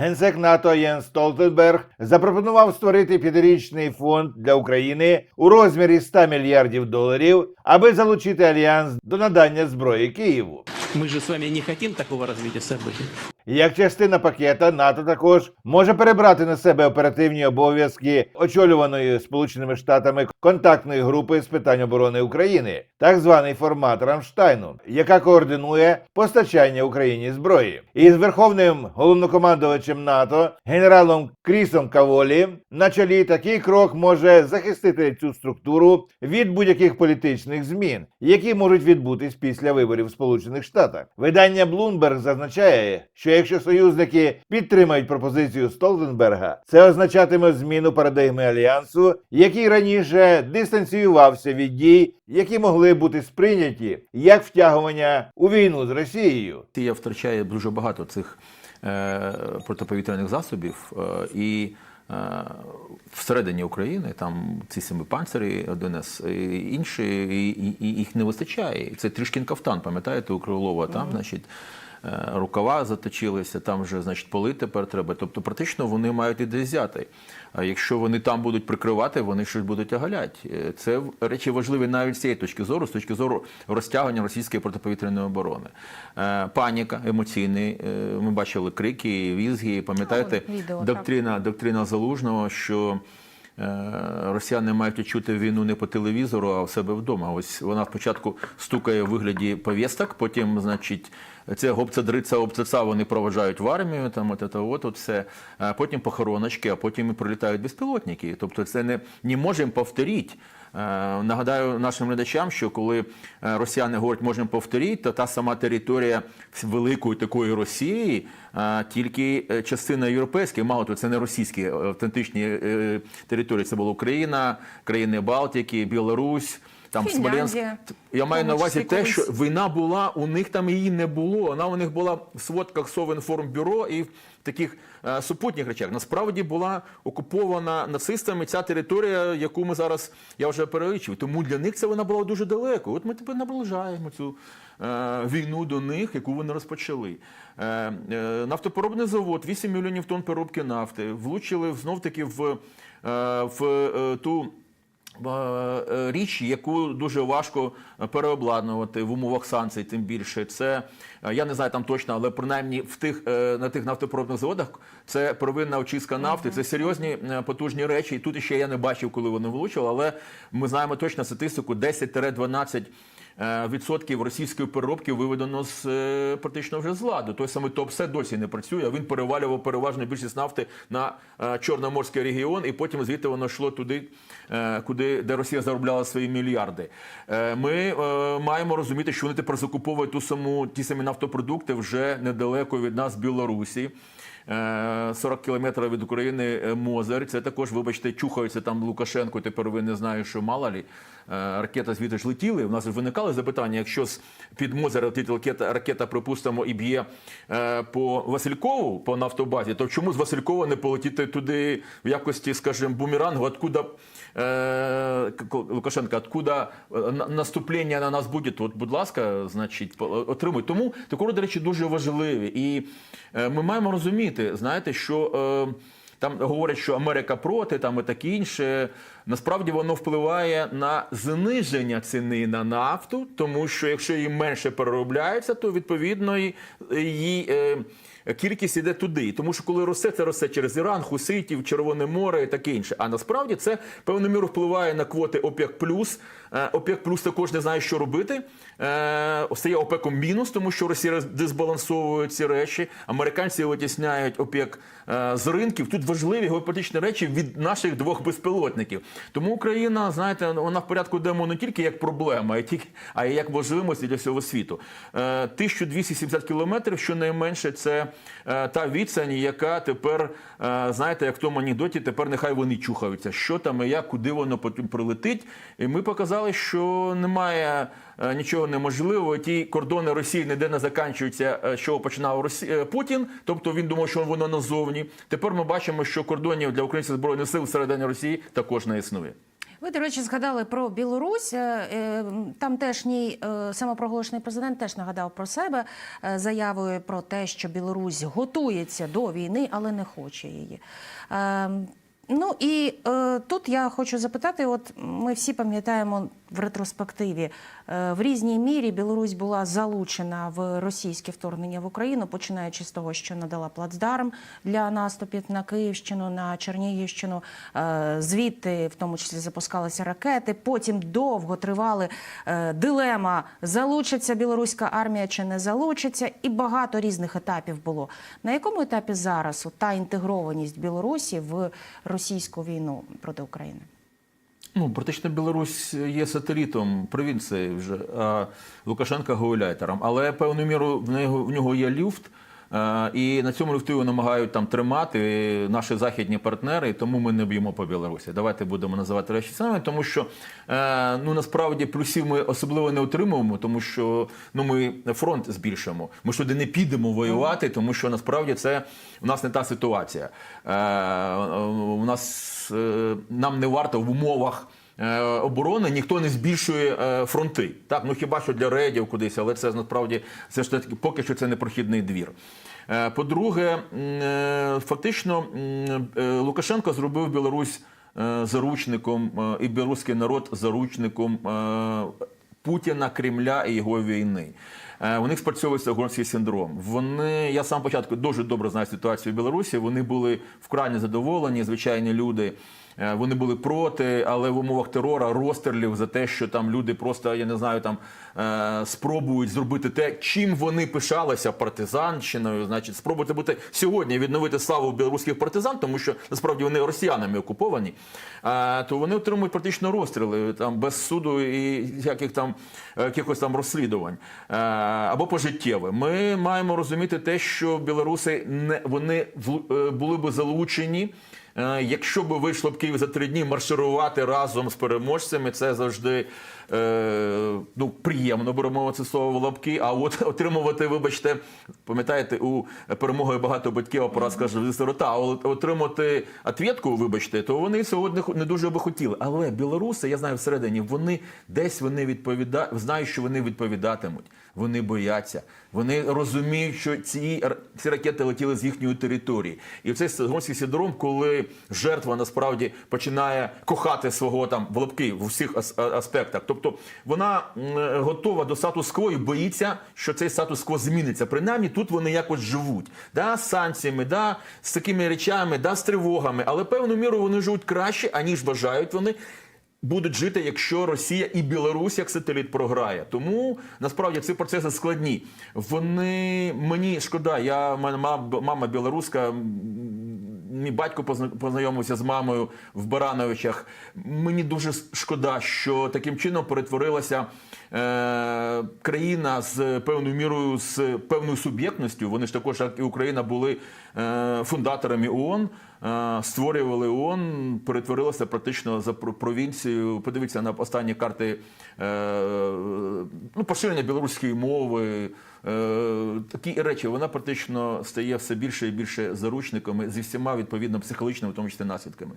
Генсек НАТО Єн Столтенберг запропонував створити п'ятирічний фонд для України у розмірі 100 мільярдів доларів, аби залучити альянс до надання зброї Києву. Мы же с вами не хотим такого развития событий. Як частина пакета, НАТО також може перебрати на себе оперативні обов'язки очолюваної Сполученими Штатами контактної групи з питань оборони України, так званий формат Рамштайну, яка координує постачання Україні зброї. І з верховним головнокомандувачем НАТО генералом Крісом Каволі на чолі такий крок може захистити цю структуру від будь-яких політичних змін, які можуть відбутись після виборів Сполучених Штатах. Видання Bloomberg зазначає, що якщо союзники підтримають пропозицію Столтенберга, це означатиме зміну парадигми альянсу, який раніше дистанціювався від дій, які могли бути сприйняті як втягування у війну з Росією. Росія втрачає дуже багато цих е, протиповітряних засобів, е, і всередині України там ці самі панцири, 1С, і інші, і, і, і їх не вистачає. Це трішкін кафтан, пам'ятаєте, у Крилова, там, значить. Е, Рукава заточилися, там вже значить поли тепер треба. Тобто, практично вони мають іде взяти. А якщо вони там будуть прикривати, вони щось будуть огалять. Е, Це речі важливі навіть з цієї точки зору, з точки зору розтягування російської протиповітряної оборони. Е, Паніка емоційний. Ми бачили крики, візги. Пам'ятаєте, доктрина, доктрина залужного, що. Е, Росіяни мають відчути війну не по телевізору, а в себе вдома. Ось вона спочатку стукає в вигляді повісток, потім, значить, це гопця дриця обцеца вони проважають в армію, там от, це, от, от все. А потім похороночки, а потім і прилітають безпілотники. Тобто це не, не можемо повторити. Е, Нагадаю нашим глядачам, що коли е, росіяни говорять, можемо повторити, то та сама територія великої такої Росії, е, тільки частина європейської, мало того, це не російські автентичні території. Це була Україна, країни Балтики, Білорусь. Там Смоленськ. Я маю на увазі те, що війна була, у них там її не було. Вона у них була в сводках Совінформбюро і в таких е, супутніх речах. Насправді була окупована нацистами ця територія, яку ми зараз я вже перелічив. Тому для них це вона була дуже далеко. От ми тепер наближаємо цю е, війну до них, яку вони розпочали. Е, е, нафтопереробний завод, 8 мільйонів тонн переробки нафти, влучили знов таки в, е, в е, ту. Е, е, річ, яку дуже важко переобладнувати в умовах санкцій, тим більше це е, я не знаю там точно, але принаймні в тих е, на тих нафтопереробних заводах це первинна очистка нафти. Це серйозні е, потужні речі. І тут ще я не бачив, коли вони влучили, але ми знаємо точно статистику 10-12 е, Відсотків російської переробки виведено з е, практично вже з ладу. Той самий ТОПСЕ досі не працює. Він перевалював переважно більшість нафти на е, Чорноморський регіон, і потім звідти воно йшло туди, е, куди де Росія заробляла свої мільярди. Е, Ми е, маємо розуміти, що вони тепер закуповують ту саму ті самі нафтопродукти вже недалеко від нас, Білорусі. Е, 40 кілометрів від України е, Мозер. Це також, вибачте, чухаються там Лукашенко. Тепер ви не знаю, що мало лі. Е, Ракета звідти ж летіли. У нас виникали запитання, якщо з під Мозера летить ракета, ракета, припустимо, і б'є е, по Василькову, по нафтобазі, то чому з Василькова не полетіти туди в якості, скажімо, бумерангу, откуда е, Лукашенко, откуда наступлення на нас буде, от, будь ласка, значить, отримуй. Тому такі речі дуже важливі. І ми маємо розуміти, знаєте, що. Там говорять, що Америка проти, там і таке інше. Насправді воно впливає на зниження ціни на нафту, тому що якщо її менше переробляється, то відповідно її. її е, кількість іде туди. Тому що коли росте, це росте через Іран, Хуситів, Червоне море і таке інше. А насправді це певною міру впливає на квоти ОПЕК+. Е, ОПЕК плюс також не знає, що робити. Е, Стає ОПЕКом мінус, тому що Росія дисбалансовує ці речі. Американці витісняють ОПЕК е, з ринків. Тут важливі геополітичні речі від наших двох безпілотників. Тому Україна, знаєте, вона в порядку денному не тільки як проблема, а й як можливості для всього світу. Е, 1270 кілометрів, щонайменше, це е, та відстань, яка тепер, е, знаєте, як в тому анекдоті, тепер нехай вони чухаються. Що там і як, куди воно потім прилетить. І ми показали, що немає е, нічого неможливого. Ті кордони Росії ніде не заканчуються, е, чого починав Росі... е, Путін. Тобто він думав, що воно назовні. Тепер ми бачимо, що кордонів для українських збройних сил всередині Росії також не існує. Ви, до речі, згадали про Білорусь. Е, е, Там теж е, самопроголошений президент теж нагадав про себе заявою про те, що Білорусь готується до війни, але не хоче її. Ну і е, тут я хочу запитати: от ми всі пам'ятаємо в ретроспективі, е, в різній мірі Білорусь була залучена в російське вторгнення в Україну, починаючи з того, що надала плацдарм для наступів на Київщину, на Чернігівщину. Е, звідти, в тому числі, запускалися ракети. Потім довго тривали е, дилема: залучиться білоруська армія чи не залучиться, і багато різних етапів було. На якому етапі зараз та інтегрованість Білорусі в російську війну проти України? Ну, практично Білорусь є сателітом провінції вже, а Лукашенка гауляйтером. Але певною мірою в нього, в нього є люфт. Е, І на цьому люфту намагають там тримати наші західні партнери, і тому ми не б'ємо по Білорусі. Давайте будемо називати речі саме, тому що е, ну насправді плюсів ми особливо не отримуємо, тому що ну ми фронт збільшимо. Ми туди не підемо воювати, тому що насправді це у нас не та ситуація. Е, У нас нам не варто в умовах. Е, Оборони ніхто не збільшує е, фронти. Так, ну хіба що для рейдів кудись, але це насправді це ж таки поки що це не прохідний двір. Е, По-друге, фактично Лукашенко зробив Білорусь заручником і білоруський народ заручником Путіна, Кремля і його війни. Е, У них спрацьовує стокгольмський синдром. Вони, я сам початку дуже добре знаю ситуацію в Білорусі. Вони були вкрай задоволені, звичайні люди. Е, Вони були проти, але в умовах терора, розстрілів за те, що там люди просто, я не знаю, там е, спробують зробити те, чим вони пишалися партизанщиною. Значить, спробувати бути сьогодні відновити славу білоруських партизан, тому що насправді вони росіянами окуповані. То вони отримують практично розстріли там без суду і яких там якихось там розслідувань або пожиттєве. Ми маємо розуміти те, що білоруси не вони е, були би залучені. Е, Якщо би вийшло б Київ за три дні марширувати разом з переможцями, це завжди е, ну, приємно беремо це слово в лапки. А от отримувати, вибачте, пам'ятаєте, у перемоги багато батьків, а поразка завжди сирота. А отримати ответку, вибачте, то вони сьогодні не дуже би хотіли. Але білоруси, я знаю всередині, вони десь вони відповідають, знають, що вони відповідатимуть. Вони бояться. Вони розуміють, що ці, ці ракети летіли з їхньої території. І цей стокгольмський синдром, коли жертва насправді починає кохати свого там в лапки в усіх аспектах. Тобто вона готова до статус-кво і боїться, що цей статус-кво зміниться. Принаймні тут вони якось живуть. Да, з санкціями, да, з такими речами, да, з тривогами, але певну міру вони живуть краще, аніж вважають вони будуть жити, якщо Росія і Білорусь як сателіт програє. Тому насправді ці процеси складні. Вони мені шкода. Я в мене ма- мама білоруська. Мій батько позна- познайомився з мамою в Барановичах. Мені дуже шкода, що таким чином перетворилася е, країна з певною мірою, з певною суб'єктністю. Вони ж також, як і Україна, були е, фундаторами ООН, е, створювали ООН, перетворилася практично за про- провінцію. Подивіться на останні карти е, ну, поширення білоруської мови. Е, такі речі вона практично стає все більше і більше заручниками зі всіма відповідно психологічними, в тому числі наслідками.